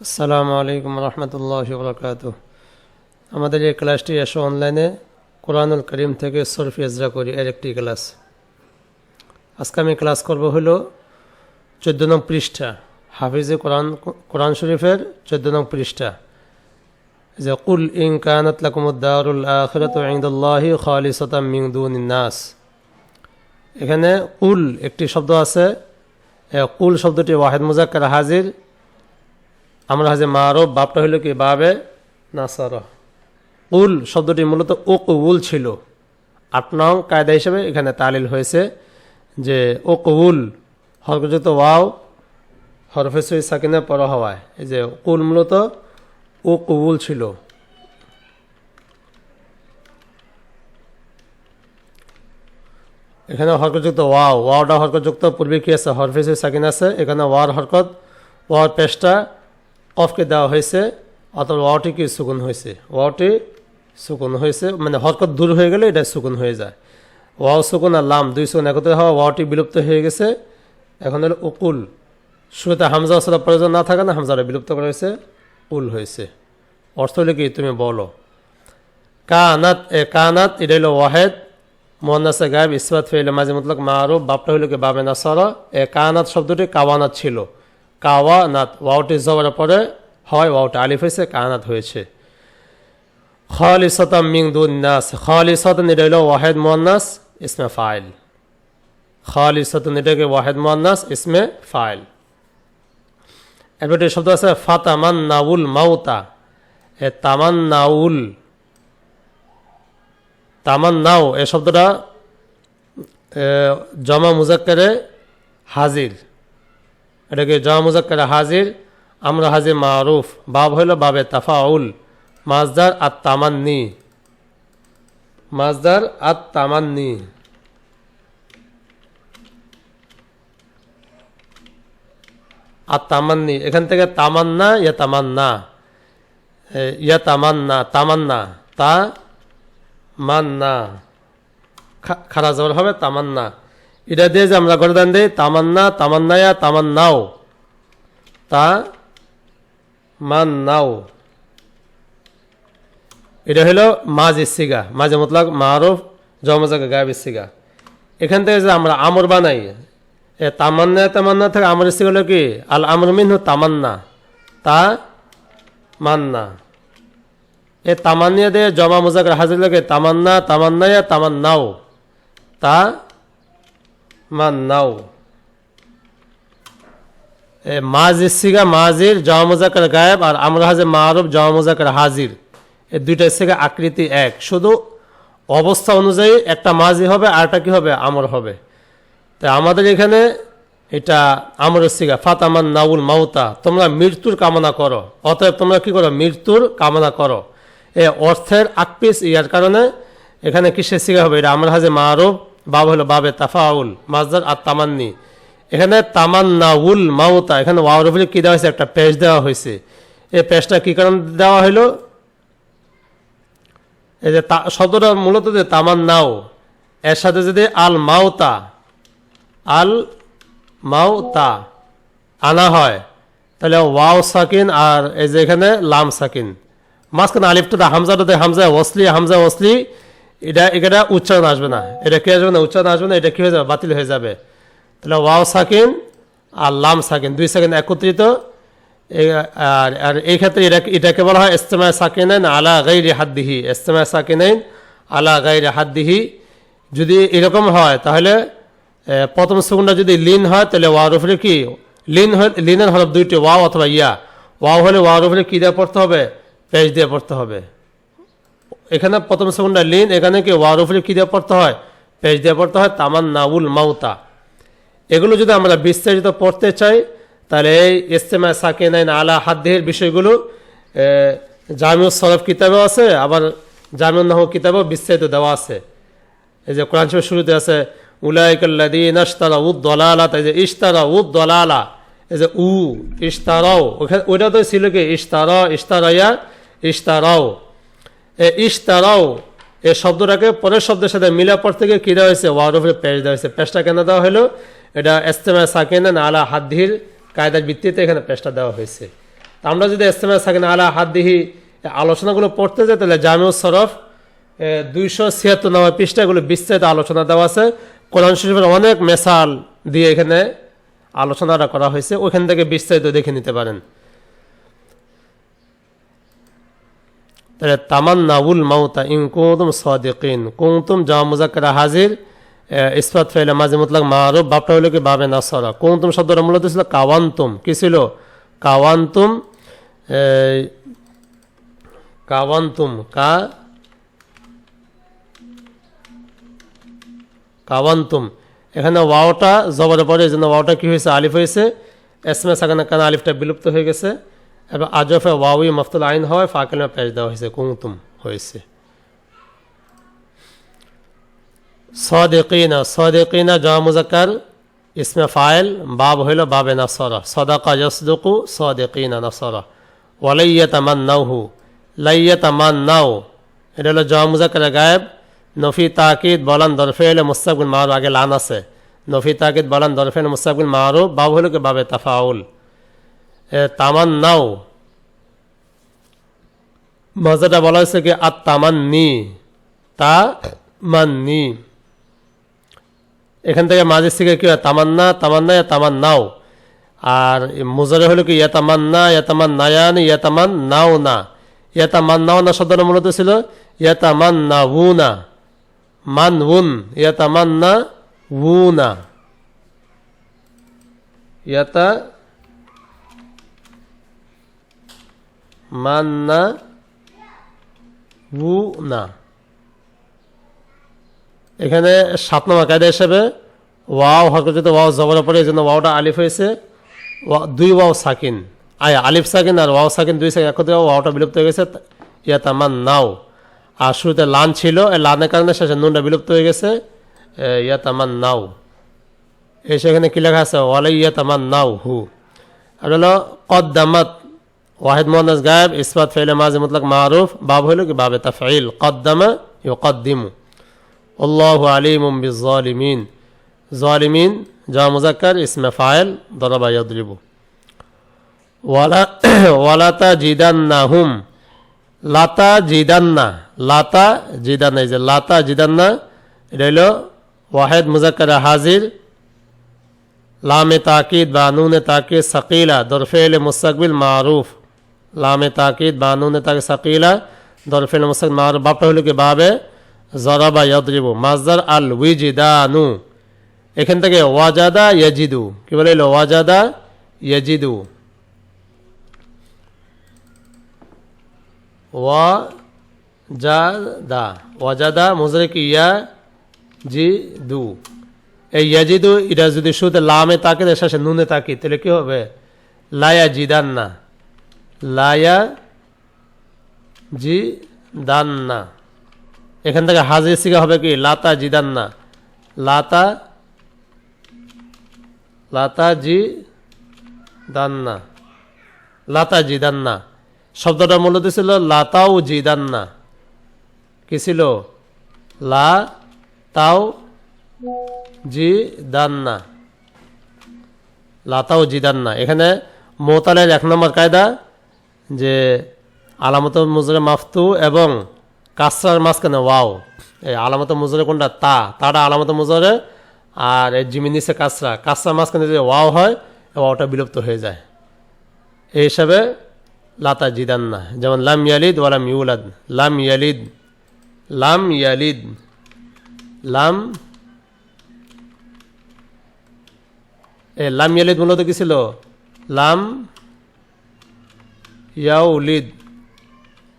আসসালামু আলাইকুম রহমতুল্লাহ বরকাত আমাদের এই ক্লাসটি এসো অনলাইনে কোরআনুল করিম থেকে সরফি এজরা করি, এর একটি ক্লাস। আজকে আমি ক্লাস করব হলো চোদ্দ নং পৃষ্ঠা, হাফিজে কোরআন কোরআন শরীফের চোদ্দ নং পৃষ্ঠা। যে কুল ইন কানাত লাকুমুদ্দারুল আখিরাতু ইনদাল্লাহি খালিসাতাম দুনিন নাস। এখানে কুল একটি শব্দ আছে কুল শব্দটি ওয়াহেদ মুজাক্কার হাজির আমরা হাজে মারব বাপটা হইল কি বাবে নাসার। উল শব্দটি মূলত ও উল ছিল। আট নং কায়দা হিসেবে এখানে তালিল হয়েছে যে ও উল হরকযুক্ত ওয়াও হরফেসই সাকিনে পর হওয়ায়। এই যে কুল মূলত ও কবুল ছিল। এখানে হরকতযুক্ত ওয়াও, ওয়াওটা হরকতযুক্ত পূর্বে কি আছে? হরফেসই সাকিন আছে। এখানে ওয়ার হরকত, ওয়ার পেশটা কফকে দেওয়া হয়েছে, অথবা ওয়াটি কি সুকুন হয়েছে। ওয়াটি সুকুন হয়েছে মানে হরকত দূর হয়ে গেলে এটা সুকুন হয়ে যায়। ওয়াও সুকুন আর লাম দুই সুকুন একত্রে হওয়া ওয়াটি বিলুপ্ত হয়ে গেছে। এখন হলো উকুল। শুরুতে হামজা আসলে প্রয়োজন না থাকে না, হামজাটা বিলুপ্ত করা হয়েছে, উল হয়েছে। অর্থ হলে কি, তুমি বলো। কানাত, এ কানাত, এটা হলো ওয়াহেদ। মোহান্নাসে গায়েব ইসবাত ফেলে মাঝে মতলক মা মারুফ, বাপটা হইল কি বাবে নাসর। এ কানাত শব্দটি কাওয়ানাত ছিল। কাওয়া নাত, ওয়াওটি জবর পরে হয় ওয়াওটা আলিফ হয়েছে কানাত হয়েছে। খালিসাতাম মিং দুন নাস খালিসাতান এটা হলো ওয়াহেদ মোহান্নাস ইসমে ফাইল। খালিসাতান এটাকে ওয়াহেদ মোহান্নাস ইসমে ফাইল। এরপর একটি শব্দ আছে ফাতামান নাউল মাউতা, এ তামান নাউল তামান নাও এ শব্দটা জমা মুজাক্কারে হাজির। এটাকে জমা মুজাক্কারে হাজির, আমরা হাজির মারুফ। বাব হইল বাবে তাফাউল মাজদার আত তামান্নি। মাজদার আত তামান্নি। আর তামান্নি। এখান থেকে তামান্না, ইয়া তামান্না। ইয়া তামান্না তামান্না। তা মান্না। খারা জবর হবে তামান্না। এটা দিয়ে যে আমরা গরদান দিই, তামান্না, তামান্নায়া, তামান্নাও। তা মান মান্নাও। এটা হলো মাজ ইসিগা মাঝে মতলক মারুফ জমজাকে গায়েব ইসিগা এখান থেকে যে আমরা আমর বানাই, এ তামান্না তামান্না থেকে আমর ইসিগা হলো কি? আল আমর মিনহু তামান্না। তা, মান্না। এ তামান্নিয়া দিয়ে জমা মুজাকের হাজির লাগে তামান্না, তামান্নায়া, তামান্নাও। তা মান্নাও। মাজির সিগা মাজির, জমা মুজাকের গায়েব আর আমরা হাজির মারুফ, জমা মুজাকের হাজির। এই দুইটা সিগা আকৃতি এক। শুধু অবস্থা অনুযায়ী একটা মাজি হবে আরটা কি হবে? আমর হবে। তাই আমাদের এখানে এটা আমরের সিগা ফাতামান নাউল মাউতা। তোমরা মৃত্যুর কামনা করো। অতএব তোমরা কি করো? মৃত্যুর কামনা করো। এ অর্থের আকপিস ইয়ার কারণে এখানে কিসের সিগা হবে? এটা আমরা হাজে মারুফ বাব হলো বাবে তাফাউল মাজদার আর তামান্নি। এখানে তামান্নাউল মাউতা, এখানে ওয়াওর উপরে কি দেওয়া হয়েছে? একটা পেজ দেওয়া হয়েছে। এই পেজটা কি কারণে দেওয়া হলো? এই যে শব্দটা মূলত যে তামান্নাও এর সাথে যদি আল মাউতা আল মাউতা আনা হয়, তাহলে ওয়াও সাকিন আর এই যে এখানে লাম সাকিন। মাঝখানে আলিফটা হামজাটাতে হামজা ওসলি হামজা ওসলি এটা এটা উচ্চারণ আসবে না। এটা কি আসবে না? উচ্চারণ আসবে না। এটা কি হয়ে যাবে? বাতিল হয়ে যাবে। তাহলে ওয়াও সাকিন আর লাম সাকিন, দুই সেকেন্ড একত্রিত। আর আর এই ক্ষেত্রে এটা, এটাকে বলা হয় ইস্তেমা সাকিনাইন আলা গাইরি হাদ্দিহি। ইস্তেমা সাকিনাইন আলা গাইরি হাদ্দিহি। যদি এরকম হয়, তাহলে প্রথম সেকেন্ডটা যদি লিন হয়, তাহলে ওয়ার উপরে কি? লিন লিনের হরফ দুইটি, ওয়াও অথবা ইয়া। ওয়াও হলে ওয়ার উপরে কী দিয়ে পড়তে হবে? পেজ দিয়ে পড়তে হবে। এখানে প্রথম সেকেন্ডটা লিন, এখানে কি ওয়ার উপরে কি দিয়ে পড়তে হয়? পেজ দিয়ে পড়তে হয় তামান নাউল মাউতা। এগুলো যদি আমরা বিস্তারিত পড়তে চাই, তাহলে এই ইস্তেমা সাকিনাইন আলা হাদ্দের বিষয়গুলো জামিউ সরফ কিতাবেও আছে, আবার জামিউল নাহ কিতাবেও বিস্তারিত দেওয়া আছে। এই যে কোরআন শরীফের শুরুতে আছে উলাইকাল্লাদিন ইশতারা উদ দলালা এই যে ইশতারা উদ দলালা এই যে উ ইশতারাও ওইটা তো ছিল কি? ইশতারা ইশতারাইয়া ইশতারাও এ ইশতারাও, এ শব্দটাকে পরের শব্দের সাথে মিলা পর থেকে কী দেওয়া হয়েছে? ওয়ার উপরে পেশ দেওয়া হয়েছে। পেশটা কেন দেওয়া হলো? এটা এস্তেমা সাকিনা আলা হাদ্দির কায়দার ভিত্তিতে এখানে পেশটা দেওয়া হয়েছে। তা আমরা যদি এস্তেমা সাকিন আলা হাদ্দিহি আলোচনাগুলো পড়তে যাই, তাহলে জামিউস সরফ দুইশো ছিয়াত্তর নম্বর পৃষ্ঠাগুলো বিস্তারিত আলোচনা দেওয়া আছে। কোরআন শরীফের অনেক মেসাল দিয়ে এখানে আলোচনাটা করা হয়েছে। ওইখান থেকে বিস্তারিত দেখে নিতে পারেন। তাহলে তামান্নাউল মাউতা ইন কুতুম সাদিকিন কুতুম জামা মুজাক্কারা হাজির ইসফাত ফাইলে মাঝে মুতলাক মারুফ, বাপটা হলো কি বাবে নাসরা। কুতুম শব্দটা মূলত ছিল কাওয়ান্তুম। কি ছিল? কাওয়ান্তুম কাওয়ান্তুম, কা, কাওয়ান্তুম। এখানে ওয়াওটা জবরের পরে এই জন্য ওয়াওটা কি হয়েছে? আলিফ হয়েছে। এসমে সাকানা কানা আলিফটা বিলুপ্ত হয়ে গেছে। এবং আজফে ওয়াউই মফতুল আইন হয় ফাকিলমে পেশ দেওয়া হয়েছে কুমতুম হয়েছে। সদেকিনা সদেকিনা জমা মুজাক্কার ইসমে ফাইল, বাব হইল বাবে নাসরা। সদাকা যসদুকু সদেকিনা নাসরা। ওয়ালাইয়া তামান নাউহু লাইয়া তামান নাও এটা হলো জমা মুজাক্কার গায়েব। নফি তাকিদ বলান দরফেল মুস্তাকুল মারু আগে লান আছে। নফি তাকিদ বলান দরফেল মুস্তাকুল মারু বাব হইল কি বাবে তাফাউল। এ, তামান নাও মজাটা বলা হয়েছে কি আর তামান্নি। তা মান্নি এখান থেকে মাঝের থেকে কি হয় তামান্না তামান্না ইয়া তামান্নাও। আর মুজারে হলো কি ইয়াতামান্না ইয়াতামান নায়ান ইয়াতামান নাও না ইয়াতামান নাও না শব্দটা মূলত ছিল ইয়াতামান না উ না মান উন ইয়াতামান না উ না ইয়াতা মান না উ না এখানে সাত নম্বর কায়দা হিসেবে ওয়াও হরকত ওয়াও জবর পরে এই জন্য ওয়াওটা আলিফ হয়েছে। দুই ওয়াও সাকিন। আয় আলিফ সাকিন আর ওয়াও সাকিন দুই সাকিন একত্রে ওয়াওটা বিলুপ্ত হয়ে গেছে। ইয়াত আমার নাও আর শুরুতে লান ছিল এই লানের কারণে শেষে নুনটা বিলুপ্ত হয়ে গেছে। এ, ইয়াত আমার নাও এই সেখানে কি লেখা আছে? ওয়ালাই ইয়াত আমার নাও হু আর হলো কদ্দামাত। ওয়াহিদ মোহান্নাস গায়েব ইসবাত ফেলে মাঝে মুতলাক মারুফ বাব হইল কি বাবে তাফাইল কদ্দামা ইউকদ্দিমু আল্লাহ আলিমুম বিজালিমিন জালিমিন যা মুজাক্কার ইসমে ফাইল দরবা ইয়াদরিবু ওয়ালা ওয়ালাতা জিদান্নাহুম লাতা জিদান্না লাতা জিদান্না এই যে লাতা জিদান্না এটা হইল ওয়াহেদ মুজাক্কার হাজির লামে তাকিদ বা নুনে তাকিদ সাকিলা দরফেল মুস্তাকবিল মারুফ লামে তাকিদ বা নুনে তাকিদ সাকিলা দরফেল মুস্তাকবিল মারুফ বাপটা হলো কি বাবে জরাবা ইয়াদরিবু মাজদার আল উইজিদানু। এখান থেকে ওয়াজাদা ইয়াজিদু। কি বলে এলো? ওয়াজাদা ইয়াজিদু। ওয়াজাদা। ওয়াজাদা মুজরে কি ইয়া জি দু এই ইয়াজিদু, এটা যদি শুধু লামে তাকে শেষে নুনে তাকি তাহলে কি হবে? লায়া জিদান না লায়া জি দান না এখান থেকে হাজির সিগা হবে কি? লাতা জিদান না লাতা লাতা জি দান্না লাতা জিদান্না। শব্দটা মূলত ছিল লাতাও জিদান্না। কি ছিল? লা তাও জি দান্না লাতাও জিদান্না। এখানে মোতালের এক নম্বর কায়দা। যে আলামত মুজরে মাফতু এবং কাসরার মাঝখানে ওয়াও। এই আলামত মুজরে কোনটা? তা। তাটা আলামত মুজরে আর এই জিমিনিসে কাসরা। কাসরার মাঝখানে যে ওয়াও হয় ওয়াওটা বিলুপ্ত হয়ে যায়। এই হিসাবে লাতা জিদান্না যেমন লাম ইয়ালিদ ওয়ালাম ইউলাদ। লাম ইয়ালিদ। লাম ইয়ালিদ। লাম এ লাম ইয়ালিদ মূলত কি ছিল? লাম ইয়াউলিদ,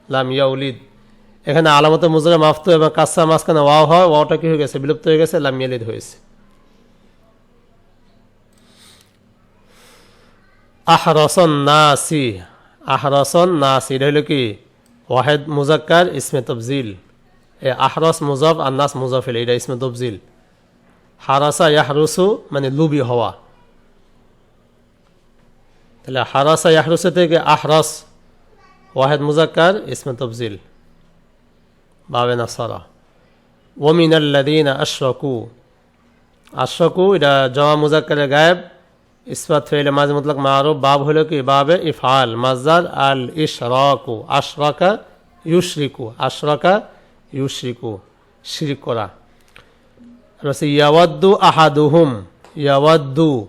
লাম ইয়াউলিদ। এখানে আলামত মুজরে মাফতু এবং কাসা মাঝখানে ওয়াও হয়, ওয়াওটা কি হয়ে গেছে? বিলুপ্ত হয়ে গেছে, লাম ইয়ালিদ হয়েছে। আহরসন নাসি আহরসন নাসি, এটা হলো কি? ওয়াহেদ মুজাক্কার ইসমে তফজিল। এ আহরস মুজফ আর নাস মুজফিল, এটা ইসমে তফজিল। হারাসা ইয়াহরুসু মানে লুবি হওয়া। তাহলে হারাসা ইয়াহরুসু থেকে আহরস, ওয়াহেদ মুজাক্কার, ইসমে তফজিল। বাবে নাসারা। ওমিন আল্লাদিন আশরকু। আশরকু, এটা জমা মুজাক্কারের গায়েব, ইসবাত ফেলে মাঝে মতলক মারুফ, বাব হলো কি? বাবে ইফআল মাজদার আল ইশরাকু আশরাকা ইউশরিকু আশরাকা ইউশরিকু। শিরিক করা। ইয়াওয়াদ্দু আহাদুহুম, ইয়াওয়াদ্দু।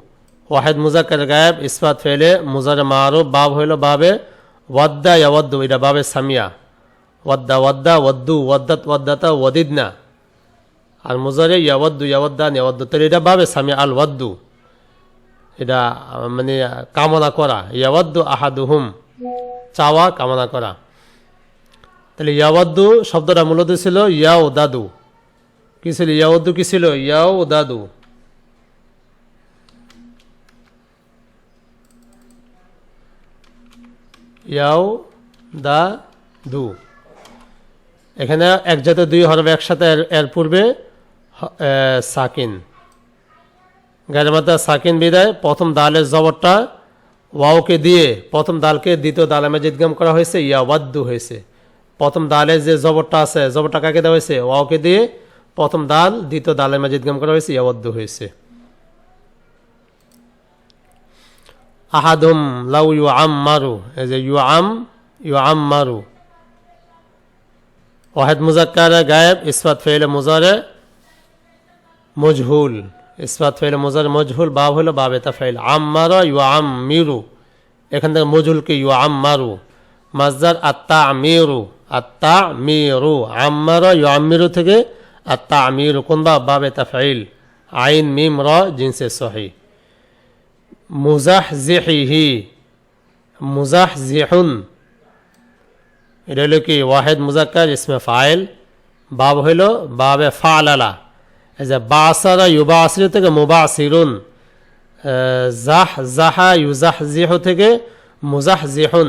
ওয়াহেদ মুজাক্কার গায়েব ইসবাত ফেলে, মুজার মারুফ, বাব হইল বাবে, ওয়াদ্দা ইয়াওয়াদ্দু, এটা বাবে সামিয়া। ওয়াদ্দা ওয়াদ্দা, ওয়াদ্দু ওয়াদ্দাত ওয়াদ্দাতা, ওয়াদিদনা। আর মুজারে ইয়াওয়াদ্দু ইয়াওয়াদ্দান ইয়াওয়াদ্দু, তাহলে এটা বাবে সামিয়া, আল ওয়াদ্দু। এটা মানে কামনা করা। ইয়াওয়াদ্দু আহাদুহুম, চাওয়া, কামনা করা। তাহলে ইয়াওয়াদ্দু শব্দটা মূলত ছিল ইয়াও দাদু কি ছিল? ইয়াওয়াদ্দু কি ছিল? ইয়াও দাদু ইয়াও, দা, দু। এখানে এক জাতীয় দুই হরফ একসাথে এর পূর্বে সাকিন। গায়ের সাকিন বিদায়, প্রথম দালের জবরটা ওয়াওকে দিয়ে, প্রথম দালকে দ্বিতীয় দালে মেজিদগাম করা হয়েছে ইয়াওয়াদ্দু হয়েছে। প্রথম দালের যে জবরটা আছে, জবরটা কাকে দেওয়া হয়েছে? ওয়াওকে দিয়ে প্রথম দাল দ্বিতীয় দালে মেজিদগাম করা হয়েছে ইয়াওয়াদ্দু হয়েছে। আহাদুম লাউ ইউ আম মারু এই যে ইউ আম ইউ আম মারু ওয়াহেদ মুজাক্কার গায়েব, ইসফাত ফেলে মুজারে মজহুল। ইসফাত ফেলে মুজারে মজহুল, বাব হলো বাবে তা ফেল আম মারো ইউ আম মিরু এখান থেকে মজহুলকে ইউ আম মারু মাজদার আত্মা মিরু আত্মা মিরু আম মারো ইউ আম মিরু থেকে আত্মা মিরু কোন বা বাবে তা ফেল আইন, মিম, র, জিনসে সহি। মুজাহ জিহি মুজাহ জিহুন এটা হলো কি? ওয়াহেদ মুজাক্কার ইসমে ফাইল। বাব হইল বাবে ফালালা। এই যে বাসারা ইউবা আসির থেকে মুবাসিরুন। জাহ জাহা ইউজাহ জিহ থেকে মুজাহ জিহুন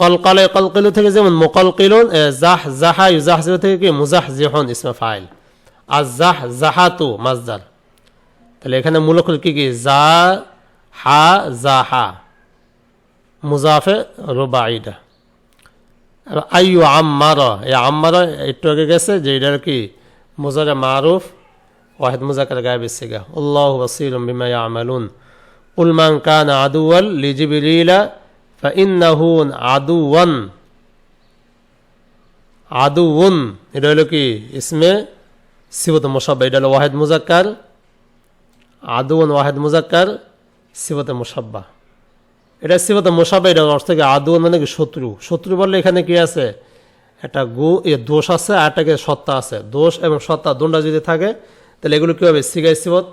কলকালে কলকিলু থেকে যেমন মোকলকিলুন জাহ জাহা ইউজাহ জিহ থেকে কি? মুজাহ জিহুন ইসমে ফাইল। আর জাহ জাহাতু মাজদার তাহলে এখানে মূলত কি কি? জা হা জাহা মুজাফে রুবাইডা আইয়ু আম্মার, এই আম্মার একটু আগে গেছে, যে এটার কি? মুজারে মারুফ, ওয়াহেদ মুজাকের গায়ে বেশি গা আল্লাহ বসির বিমা ইয়ামালুন। উলমান কান আদুয়াল লিজিবিরিলা ফাইন্নাহুন আদুওয়ান। আদুউন এটা হলো কি? ইসমে সিবত মুসাব্বা এটা হলো ওয়াহেদ মুজাক্কার। আদুউন ওয়াহেদ মুজাক্কার সিবতে মুসাব্বা এটা সিবতে মুসাব্বা এটার অর্থ কি আদুউন মানে কি শত্রু। শত্রু বললে এখানে কি আছে? একটা গু, এ দোষ আছে আর একটাকে সত্তা আছে। দোষ এবং সত্তা দুটা যদি থাকে, তাহলে এগুলো কী হবে? সিগাই সিবত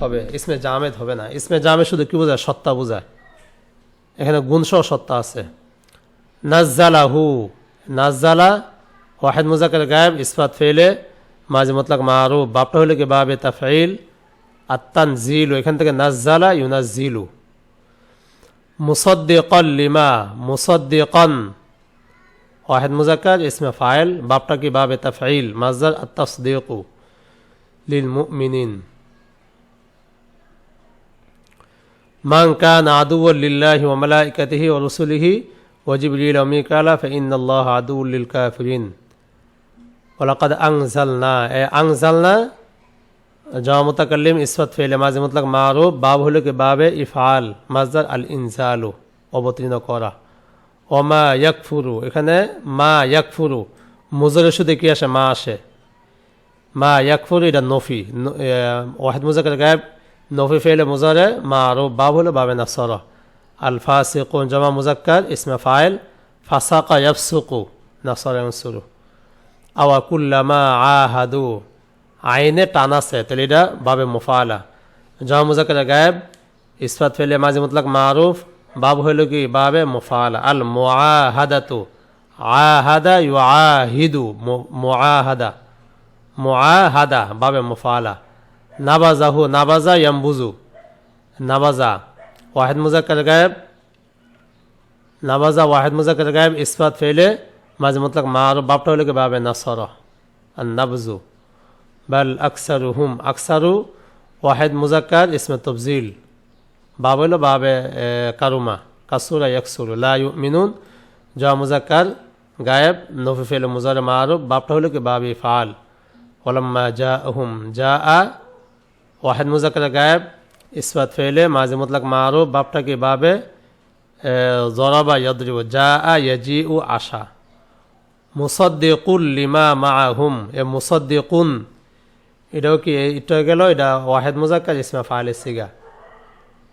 হবে। ইসমে জামেদ হবে না। ইসমে জামে শুধু কি বোঝায়? সত্তা বোঝায়। এখানে গুণসহ সত্তা আছে। নাজ্জালা হু নাজ্জালা, ওয়াহেদ মুজাকের গায়েব, ইসফাত ফেলে মাঝে মতলাক মারুফ। বাপটা হলে কি বাবে তাফাইল আত্তান জিলু এখান থেকে নাজ্জালা ইউনাজিলু মুসদ্দিকল লিমা, মুসদ্দিকন। ওয়াহেদ মুজাক্কার, ইসমে ফায়েল বাপটা কি বাবে তাফাইল মাজদার আত্তাসদিকু লিল মুমিনিন। মান কান আদু লিল্লাহি ওয়া মালাইকাতিহি ওয়া রুসুলিহি ওয়া জিবরিল ওয়া মিকালা ফা ইন্নাল্লাহা আদুউল লিল কাফিরিন। ওয়া লাকাদ আনজালনা, এ আনজালনা জমা মুতাকাল্লিম ইসফত ফেলে মাঝে মুতলাক মারুফ বাব হলো কি বাবে ইফআল মাজদার আল ইনজালু অবতীর্ণ করা ওমা ইয়াকফুরু এখানে মা ইয়াকফুরু মুজরে শুধু কি আসে মা আসে মা ইয়াকফুরু এটা নফি ন- ওয়াহিদ মুজাকের গায়েব নফি ফেলে মুজারে মা আরও বাব হলো বাবে নাসর আল ফাসিকুন জমা মুজাক্কার ইসমে ফাইল ফাসাকা ইয়াফসুকু নাসর ইয়ানসুরু আওয়া কুল্লামা আহাদু আইনে টান আছে, তাহলে এটা বাবে মুফালা। জমা মুজাক্কার গায়েব, ইসফাত ফেলে মাঝে মুতলাক মারুফ, বাব হইল কি? বাবে মুফালা। আল মুআহাদাতু। আহাদা ইউআহিদু। মু- মুআহাদা। মুআহাদা, বাবে মুফালা। নাবাজাহু, নাবাজা ইয়ামবুজু। নাবাজা ওয়াহেদ মুজাক্কার গায়েব। নাবাজা ওয়াহেদ মুজাক্কার গায়েব, ইসফাত ফেলে মাঝে মুতলাক মারুফ। বাপটা হইল কি? বাবে নাসর। আর নাবজু বাল আকসারু হুম আকসারু ওয়াহেদ মুজাক্কার, ইসমে তফজিল। বাব হইল বাবে কারুমা। কাসুরা ইয়াকসুরু, লা মিনুন জা মুজাক্কার, গায়েব, নফি ফেল মুজারে মারুফ। বাপটা হইল কি? বাবে ফাল। ওলাম্মা জা হুম জা আ ওয়াহেদ মুজাকার গায়েব ইসবাত ফেলে মাঝে মতলাক মারুফ। বাপটা কি? বাবে জরাবা ইয়াদ্রিব। যা আ ইয়াজি উ আশা। মুসদ্দিকুল লিমা মাআহুম। এ মুসদ্দিকুন এটাও কি এটা গেল এটা ওয়াহেদ মুজাক্কার ইসমা ফাইলে সিগা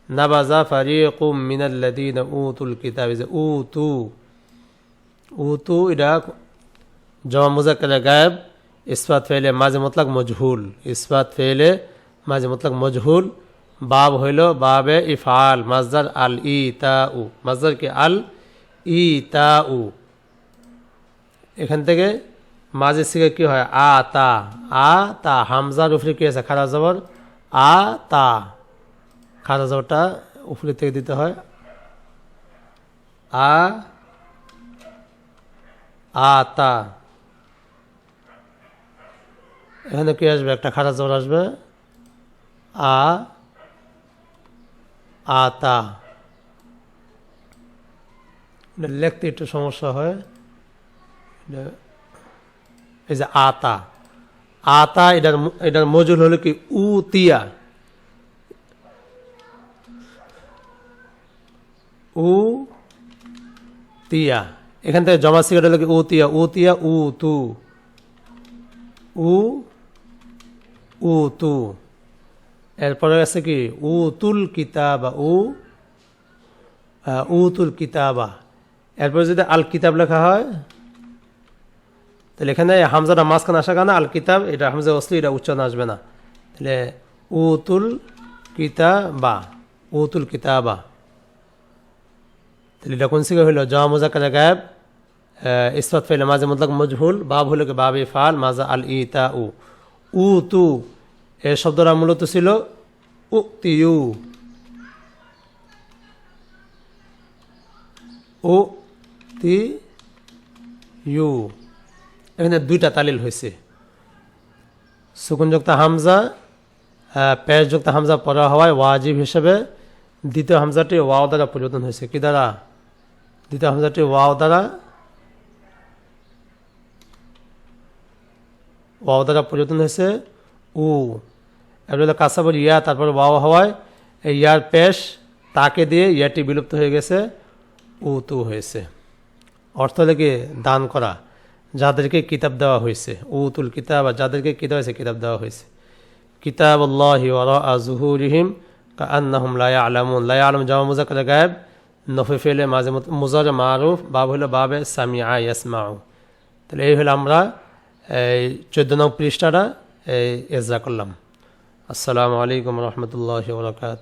নাবাজা ফারিকুম মিনাল্লাদিন উতুল কিতাব যে উতু উতু এটা জমা মুজাক্কার গায়েব ইসবাত ফেলে মাঝে মতলাক মজহুল ইসবাত ফেলে মাঝে মতলাক মজহুল বাব হইল বাবে ইফাল মাজদার আল ই তা উ মাজদার কি আল ই তা উ এখান থেকে মাঝে থেকে কি হয়? আ, তা। আ, তা। হামজার উপরে কি আছে? খারা জবর? আ, তা। খারা জবরটা উপরে থেকে দিতে হয়। আ আ, তা। এখানে কি আসবে? একটা খারা জবর আসবে। আ আতা লিখতে একটু সমস্যা হয়। এই যে আতা আতা এটার এটার মজুর হলো কি উতিয়া উ তিয়া এখান থেকে জমা সিগারেট হলো কি উতিয়া উতিয়া উ তু উ উ তু এরপরে আছে কি উ উতুল কিতাবা উ উতুল কিতাবা এরপরে যদি আল কিতাব লেখা হয় তাহলে এখানে হামজাটা মাঝখানে আসা কারণে আল কিতাব এটা হামজা অসলি এটা উচ্চারণ আসবে না। তাহলে উতুল কিতাবা উতুল কিতাবা। তাহলে এটা কোন সিগে হইল? জমা মুজাক্কার গায়েব ইসফাত ফেলে মাঝে মতলক মজহুল, বাব হলো কি বাবে ফাল, মাজা আল ইতা উ উ তু এ শব্দটা মূলত ছিল উক্তিউ ও তি ইউ এখানে দুইটা তালিল হয়েছে। সুকুনযুক্ত হামজা পেশযুক্ত হামজা পড়া হওয়ায় ওয়াজিব হিসেবে দ্বিতীয় হামজাটি ওয়াও দ্বারা পরিবর্তন হয়েছে। কি দ্বারা? দ্বিতীয় হামজাটি ওয়াও দ্বারা ওয়াও দ্বারা পরিবর্তন হয়েছে। উ, এবার কাসাবর ইয়া, তারপর ওয়াও হওয়ায় এই ইয়ার পেশ, তাকে দিয়ে ইয়াটি বিলুপ্ত হয়ে গেছে, উ, তু হয়েছে। অর্থ লেগে দান করা। যাদেরকে কিতাব দেওয়া হয়েছে, উতুল কিতাব, আর যাদেরকে কিতাব হয়েছে, কিতাব দেওয়া হয়েছে। কিতাব আল্লাহ জুহুরিহিম কান্নাহুম লায়া আলামুন লায়া আলম জামা মুজাকার গায়েব নফে ফেলে মাঝে মুজার মারুফ, বাব হলো বাবে সামি সামিয়া ইয়াসমাউ। তাহলে এই হলো আমরা, এই চোদ্দ নং পৃষ্ঠাটা, এই এজরা করলাম। আসসালামু আলাইকুম রহমতুল্লাহ বরকাত